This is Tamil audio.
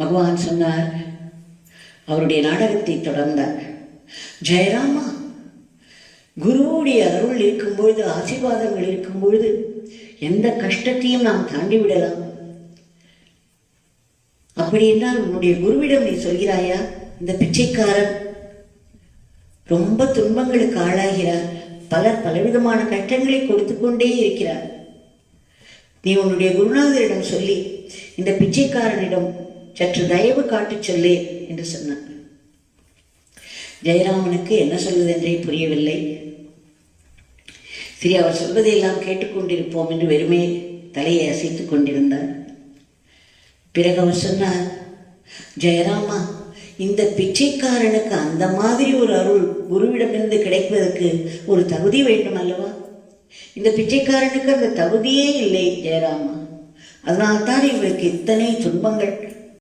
பகவான் சொன்னார் அவருடைய நாடகத்தை தொடர்ந்தார். ஜெயராமா குருவுடைய அருள் இருக்கும்பொழுது ஆசீர்வாதங்கள் இருக்கும்பொழுது எந்த கஷ்டத்தையும் நாம் தாண்டி விடலாம். அப்படி என்றால் உன்னுடைய குருவிடம் நீ சொல்கிறாயா இந்த பிச்சைக்காரன் ரொம்ப துன்பங்களுக்கு ஆளாகிறார் பலர் பலவிதமான கஷ்டங்களை கொடுத்து கொண்டே இருக்கிறார். நீ உன்னுடைய குருநாதரிடம் சொல்லி இந்த பிச்சைக்காரனிடம் சற்று தயவு காட்டச் சொல்லு என்று சொன்னார் ஜெயராமனுக்கு என்ன சொல்வதென்றே புரியவில்லை. சரி அவர் சொல்வதையெல்லாம் கேட்டுக்கொண்டிருப்போம் என்று வெறுமே தலையை அசைத்துக் கொண்டிருந்தார். பிறகு அவர் சொன்னார் ஜெயராமா இந்த பிச்சைக்காரனுக்கு அந்த மாதிரி ஒரு அருள் குருவிடமிருந்து கிடைப்பதற்கு ஒரு தகுதி வேண்டும் அல்லவா? இந்த பிச்சைக்காரனுக்கு அந்த தகுதியே இல்லை ஜெயராமா. அதனால்தான் இவருக்கு இத்தனை துன்பங்கள்.